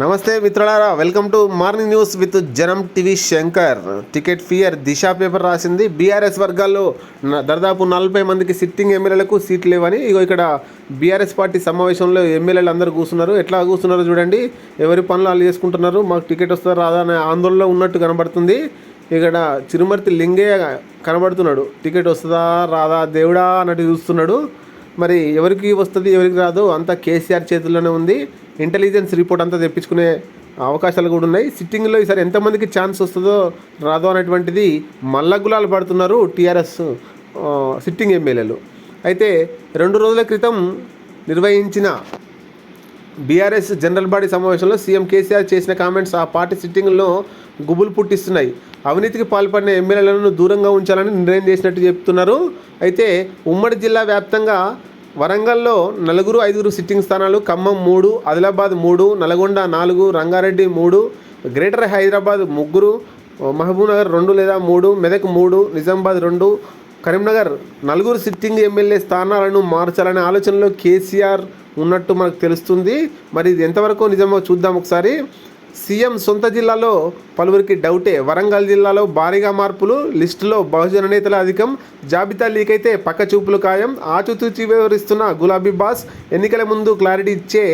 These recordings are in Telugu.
నమస్తే మిత్రులారా welcome to morning news with Janam TV Shankar. Ticket fear Disha paper రాసింది. బీఆర్ఎస్ వర్గాల్లో దాదాపు నలభై మందికి సిట్టింగ్ ఎమ్మెల్యేలకు సీట్లు లేవని ఇగో ఇక్కడ బీఆర్ఎస్ పార్టీ సమావేశంలో ఎమ్మెల్యేలు అందరూ కూర్చున్నారు. ఎట్లా కూర్చున్నారో చూడండి. ఎవరి పనులు వాళ్ళు చేసుకుంటున్నారు. మాకు టికెట్ వస్తుందా రాదా అనే ఆందోళనలో ఉన్నట్టు కనబడుతుంది. ఇక్కడ చిరుమర్తి లింగయ్య కనబడుతున్నాడు. టికెట్ వస్తుందా రాదా దేవుడా అన్నట్టు చూస్తున్నాడు. మరి ఎవరికి వస్తుంది ఎవరికి రాదు అంతా కేసీఆర్ చేతుల్లోనే ఉంది. ఇంటెలిజెన్స్ రిపోర్ట్ అంతా తెప్పించుకునే అవకాశాలు కూడా ఉన్నాయి. సిట్టింగ్లో ఈసారి ఎంతమందికి ఛాన్స్ వస్తుందో రాదో అనేటువంటిది మల్లగులాలు పడుతున్నారు టీఆర్ఎస్ సిట్టింగ్ ఎమ్మెల్యేలు. అయితే రెండు రోజుల క్రితం నిర్వహించిన బీఆర్ఎస్ జనరల్ బాడీ సమావేశంలో సీఎం కేసీఆర్ చేసిన కామెంట్స్ ఆ పార్టీ సిట్టింగ్లో గుబులు పుట్టిస్తున్నాయి. అవినీతికి పాల్పడిన ఎమ్మెల్యేలను దూరంగా ఉంచాలని నిర్ణయం చేసినట్టు చెప్తున్నారు. అయితే ఉమ్మడి జిల్లా వ్యాప్తంగా వరంగల్లో నలుగురు ఐదుగురు సిట్టింగ్ స్థానాలు ఖమ్మం మూడు ఆదిలాబాద్ మూడు నల్గొండ నాలుగు రంగారెడ్డి మూడు గ్రేటర్ హైదరాబాద్ ముగ్గురు మహబూబ్నగర్ రెండు లేదా మూడు మెదక్ మూడు నిజామాబాద్ రెండు కరీంనగర్ నలుగురు సిట్టింగ్ ఎమ్మెల్యే స్థానాలను మార్చాలనే ఆలోచనలో కేసీఆర్ ఉన్నట్టు మనకు తెలుస్తుంది. మరి ఇది ఎంతవరకు నిజమో చూద్దాం ఒకసారి. సీఎం సొంత జిల్లాలో పలువురికి డౌటే. వరంగల్ జిల్లాలో భారీగా మార్పులు లిస్టులో బహుజన నేతల అధికం జాబితా లీక్ అయితే పక్క చూపులు ఖాయం. ఆచితూచి వివరిస్తున్న గులాబీ బాస్ ఎన్నికల ముందు క్లారిటీ ఇచ్చే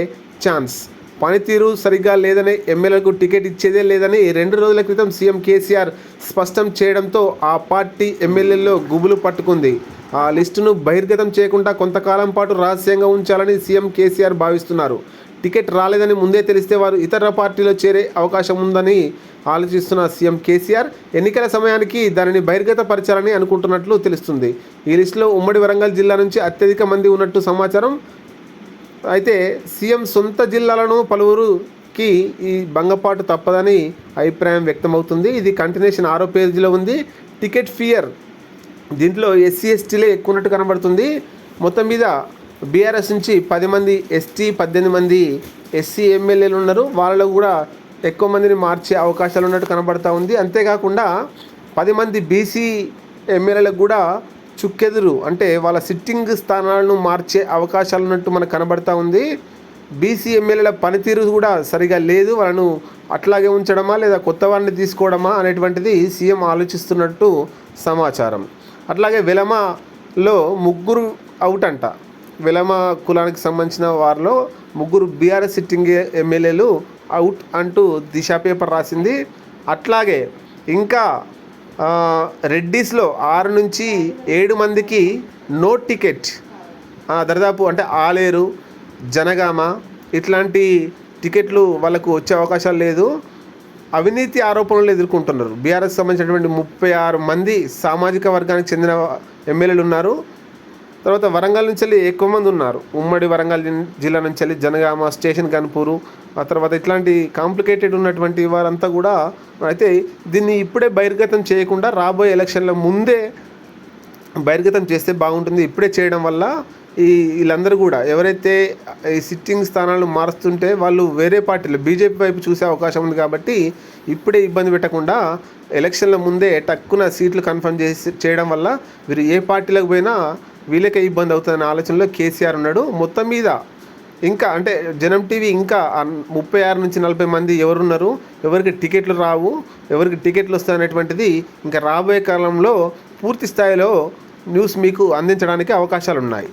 ఛాన్స్. పనితీరు సరిగ్గా లేదని ఎమ్మెల్యేలకు టికెట్ ఇచ్చేదే లేదని రెండు రోజుల క్రితం సీఎం కేసీఆర్ స్పష్టం చేయడంతో ఆ పార్టీ ఎమ్మెల్యేల్లో గుబులు పట్టుకుంది. ఆ లిస్టును బహిర్గతం చేయకుండా కొంతకాలం పాటు రహస్యంగా ఉంచాలని సీఎం కేసీఆర్ భావిస్తున్నారు. టికెట్ రాలేదని ముందే తెలిస్తే వారు ఇతర పార్టీలో చేరే అవకాశం ఉందని ఆలోచిస్తున్న సీఎం కేసీఆర్ ఎన్నికల సమయానికి దానిని బహిర్గతపరచాలని అనుకుంటున్నట్లు తెలుస్తుంది. ఈ లిస్టులో ఉమ్మడి వరంగల్ జిల్లా నుంచి అత్యధిక మంది ఉన్నట్టు సమాచారం అయితే సీఎం సొంత జిల్లాలను పలువురుకి ఈ భంగపాటు తప్పదని అభిప్రాయం వ్యక్తమవుతుంది. ఇది కంటిన్యూషన్ ఆరో పేజీలో ఉంది. టికెట్ ఫియర్ దీంట్లో ఎస్సీ ఎస్టీలే ఎక్కువ ఉన్నట్టు కనబడుతుంది. మొత్తం మీద బీఆర్ఎస్ నుంచి పది మంది ఎస్టీ పద్దెనిమిది మంది ఎస్సీ ఎమ్మెల్యేలు ఉన్నారు. వాళ్ళలో కూడా ఎక్కువ మందిని మార్చే అవకాశాలు ఉన్నట్టు కనబడతా ఉంది. అంతేకాకుండా పది మంది బీసీ ఎమ్మెల్యేలకు కూడా చుక్కెదురు. అంటే వాళ్ళ సిట్టింగ్ స్థానాలను మార్చే అవకాశాలు ఉన్నట్టు మనకు కనబడతా ఉంది. బీసీ ఎమ్మెల్యేల పనితీరు కూడా సరిగా లేదు. వాళ్ళను అట్లాగే ఉంచడమా లేదా కొత్త వారిని తీసుకోవడమా అనేటువంటిది సీఎం ఆలోచిస్తున్నట్టు సమాచారం. అట్లాగే వెలమలో ముగ్గురు అవుట్ అంట వెలమ కులానికి సంబంధించిన వారిలో ముగ్గురు బీఆర్ఎస్ సిట్టింగ్ ఎమ్మెల్యేలు అవుట్ అంటూ దిశా పేపర్ రాసింది. అట్లాగే ఇంకా రెడ్డీస్లో ఆరు నుంచి ఏడు మందికి నో టికెట్. ఆ, దరిదాపు అంటే ఆలేరు జనగామ ఇట్లాంటి టికెట్లు వాళ్ళకు వచ్చే అవకాశాలు లేదు. అవినీతి ఆరోపణలు ఎదుర్కొంటున్నారు. బీఆర్ఎస్ సంబంధించినటువంటి ముప్పై ఆరు మంది సామాజిక వర్గానికి చెందిన ఎమ్మెల్యేలు ఉన్నారు. తర్వాత వరంగల్ నుంచి వెళ్ళి ఎక్కువ మంది ఉన్నారు. ఉమ్మడి వరంగల్ జిల్లా నుంచి వెళ్ళి జనగామ స్టేషన్ కనుపూరు ఆ తర్వాత ఇట్లాంటి కాంప్లికేటెడ్ ఉన్నటువంటి వారంతా కూడా అయితే దీన్ని ఇప్పుడే బహిర్గతం చేయకుండా రాబోయే ఎలక్షన్ల ముందే బహిర్గతం చేస్తే బాగుంటుంది. ఇప్పుడే చేయడం వల్ల ఈ వీళ్ళందరూ కూడా ఎవరైతే ఈ సిట్టింగ్ స్థానాలను మారుస్తుంటే వాళ్ళు వేరే పార్టీలు బీజేపీ వైపు చూసే అవకాశం ఉంది కాబట్టి ఇప్పుడే ఇబ్బంది పెట్టకుండా ఎలక్షన్ల ముందే టక్కున సీట్లు కన్ఫర్మ్ చేసి చేయడం వల్ల వీరు ఏ పార్టీలకు పోయినా వీళ్ళకే ఇబ్బంది అవుతుందనే ఆలోచనలో కేసీఆర్ ఉన్నాడు. మొత్తం మీద ఇంకా అంటే జనం టీవీ ఇంకా ముప్పై ఆరు నుంచి నలభై మంది ఎవరున్నారు? ఎవరికి టికెట్లు రావు? ఎవరికి టికెట్లు వస్తాయి అనేటువంటిది ఇంకా రాబోయే కాలంలో పూర్తి స్థాయిలో న్యూస్ మీకు అందించడానికి అవకాశాలు ఉన్నాయి